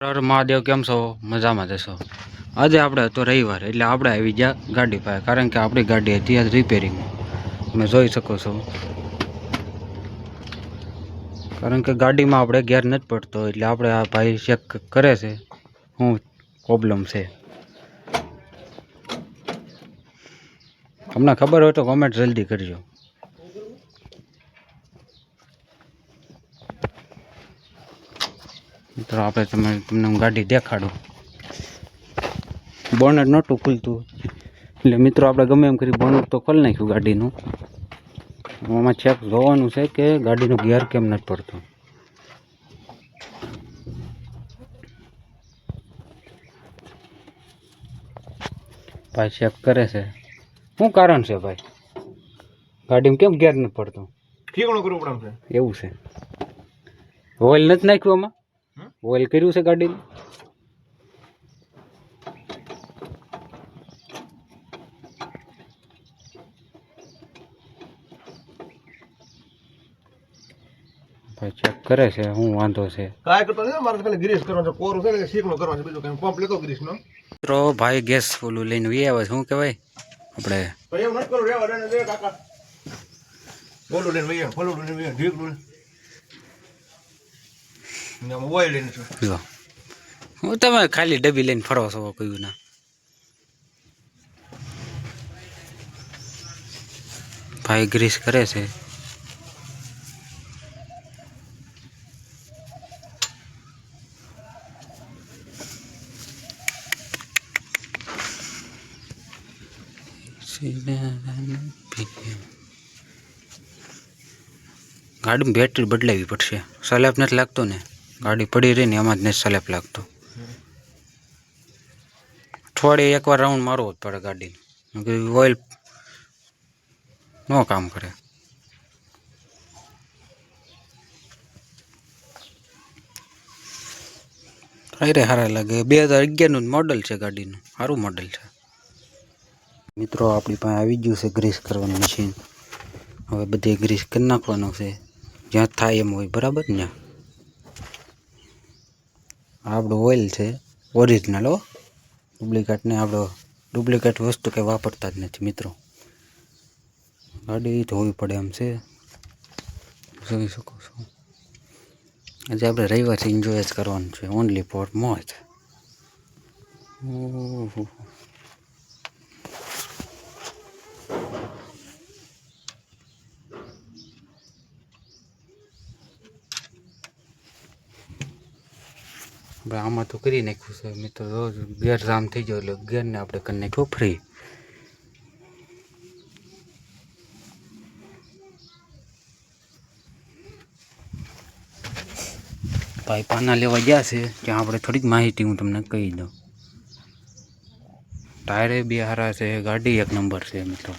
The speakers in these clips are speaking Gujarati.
હર મહાદેવ, કેમ છો? મજામાં જશો આજે આપણે હતો રવિવાર, એટલે આપણે આવી ગયા ગાડી પાસે, કારણ કે આપણી ગાડી હતી આજ રિપેરિંગ તમે જોઈ શકો છો. કારણ કે ગાડીમાં આપણે ગેર નથી પડતો, એટલે આપણે આ ભાઈ ચેક કરે છે, શું પ્રોબ્લેમ છે. તમને ખબર હોય તો કોમેન્ટ જલ્દી કરજો. મિત્રો આપણે તમે તમને હું ગાડી દેખાડું. બોનટ નહોતું ખુલતું. એટલે મિત્રો આપણે ગમે એમ કરી બોનેટ તો ખોલી નાખ્યું ગાડીનું. આમાં ચેક જોવાનું છે કે ગાડીનો ગિયર કેમ નથી પડતો. ભાઈ ચેક કરે છે. શું કારણ છે ભાઈ? ગાડીમાં કેમ ગેર નથી પડતો? ઠીકણું કરવું પડે એવું છે. ઓઇલ નથી નાખ્યું આમાં? ઓઇલ કર્યું છે ગાડીનું? ભાઈ ચેક કરે છે હું વાંધો છે. કાંઈ કરતો નથી મારે ખાલી ગ્રીસ કરવાનો છે કોરું છે ને શીકણું કરવાનો છે બીજું કઈ. પંપ લેતો ગ્રીસનો મિત્રો ભાઈ ગેસ ઓલું લઈને વી આવે શું કહેવાય? આપણે ભાઈ એમ નથી કરવું રેવા કાકા. બોલું લઈને વૈયા ફોલું લઈને વૈયા ઢીકલું ને આમાં ઓઇલ લઈને છું હું તમે ખાલી ડબ્બી લઈને ફરો છો કયું ના. ભાઈ ગ્રીસ કરે છે. ગાડીમાં બેટરી બદલાવી પડશે. સલાબ નથી લાગતો ને? ગાડી પડી રહી ને એમાં જ નથી સલેપ લાગતો. અઠવાડિયે એકવાર રાઉન્ડ મારવો જ પડે ગાડીનું. ઓઇલ નો કામ કરે. અરે સારા લાગે. બે હજાર અગિયારનું મોડલ છે ગાડીનું. સારું મોડલ છે. મિત્રો, આપણી પાસે આવી ગયું છે ગ્રીસ કરવાનું મશીન હવે બધે ગ્રીસ કરી નાખવાનું છે. જ્યાં થાય એમ હોય, બરાબર ને? આ આપણું ઓઇલ છે ઓરિજિનલ હો. ડુપ્લિકેટને આપણો ડુપ્લિકેટ વસ્તુ કંઈ વાપરતા જ નથી મિત્રો. ગાડી ધોવી પડે એમ છે. જોઈ શકો છો. આજે આપણે રવિવારથી એન્જોય જ કરવાનું છે. ઓનલી ફોર મોજ. ઓહો. આપણે આમાં તો કરી નાખ્યું છે. મિત્રો રોજ ગેર જામ થઈ ગયો, એટલે ગેરને આપણે કરી નાખ્યો ફ્રી ભાઈ, પાના લેવા ગયા છે ત્યાં આપણે થોડીક માહિતી હું તમને કહી દઉં. ટાયરે બી સારા છે, ગાડી એક નંબર છે, મિત્રો.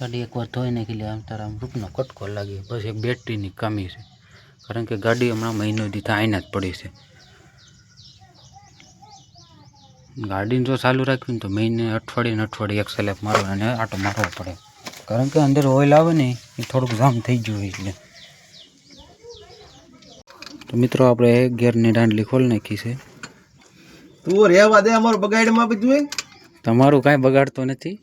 ગાડી એકવાર ધોઈ નાખી લે આમ તારા રૂપનો કટકો લાગી. બસ એક બેટરીની કમી છે. કારણ કે ગાડી હમણાં મહિનો દીધા આઈના જ પડી છે. ગાડીને જો ચાલુ રાખવી ને તો મહિને અઠવાડિયે ને અઠવાડિયે એક સેલેપ મારો અને આટો મારવો પડે. કારણ કે અંદર ઓઇલ આવે ને એ થોડુંક જામ થઈ ગયું એટલે. તો મિત્રો આપણે ગેરની દાંડલી ખોલી નાખી છે. તું રહેવા દે અમારું બગાડીમાં બધું તમારું કાંઈ બગાડતો નથી.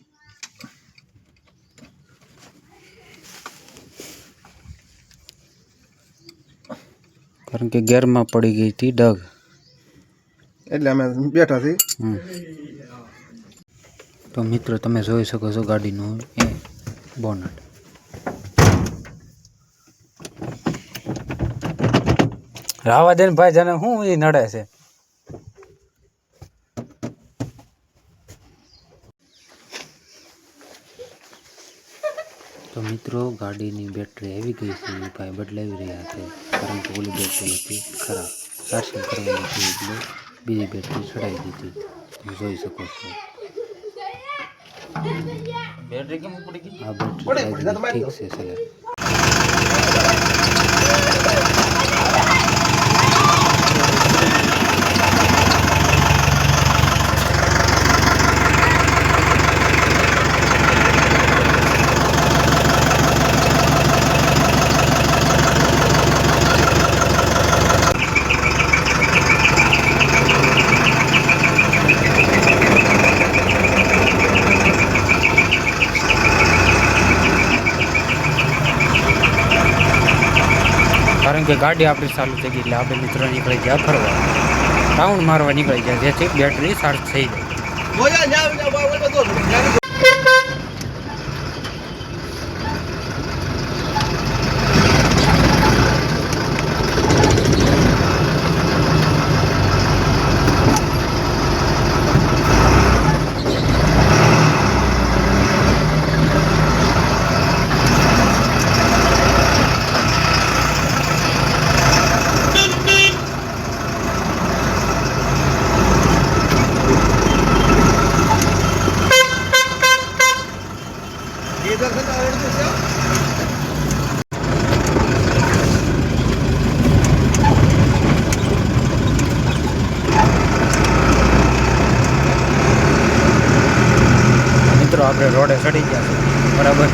કારણ કે ગેરમાં પડી ગઈ હતી ડગ. એટલે અમે બેઠા છીએ. તો મિત્રો તમે જોઈ શકો છો ગાડીનું એ બોનટ. રાવા દે ભાઈ જાને શું એ નડે છે? તો મિત્રો ગાડીની બેટરી આવી ગઈ છે ભાઈ બદલાવી રહ્યા છે. કારણ કે ઓલી બેટરી હતી ખરાબ. ચાર્જિંગ કરવાની હતી એટલે બીજી બેટરી ચડાવી દીધી. તમે જોઈ શકો છો. બેટરી કેમ પડી ગઈ? આ બેટરી ઠીક છે સર કે ગાડી આપણી ચાલુ થઈ ગઈ એટલે આપણે મિત્રો નીકળી ગયા ફરવા. રાઉન્ડ મારવા નીકળી ગયા, જેથી બેટરી ચાર્જ થઈ જાય. મિત્રો આપણે રોડે ચડી ગયા છે બરાબર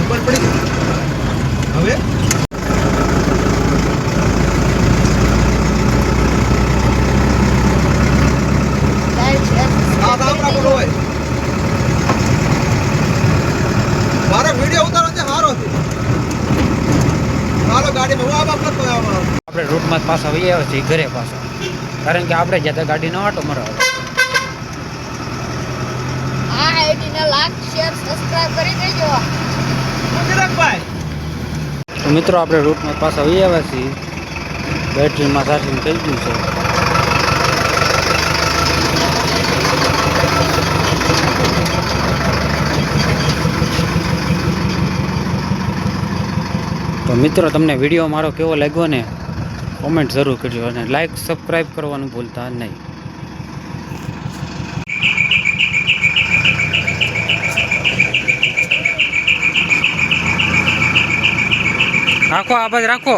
ઉપર પડી ગયું. હવે આ ગામડા પર હોય મારો વીડિયો ઉતારો છે સારો છે હાલો ગાડીમાં હું આ બાપ કરતો આમાં આપણે રૂટમાં જ પાછા વહી આવ્યા છીએ ઘરે પાછા. કારણ કે આપણે જ્યાં ગાડી ગાડીનો આટો મરાવે આ આઈડીને લાઈક શેર સબસ્ક્રાઇબ કરી દેજો. તો મિત્રો આપણે રૂટમાં પાછા વહી આવ્યા છીએ બેટરીમાં ચાર્જિંગ થઈ ગયું છે. તો મિત્રો તમને વીડિયો મારો કેવો લાગ્યો ને? કોમેન્ટ જરૂર કરજો અને લાઈક સબસ્ક્રાઈબ કરવાનું ભૂલતા નહીં. રાખો આ રાખો.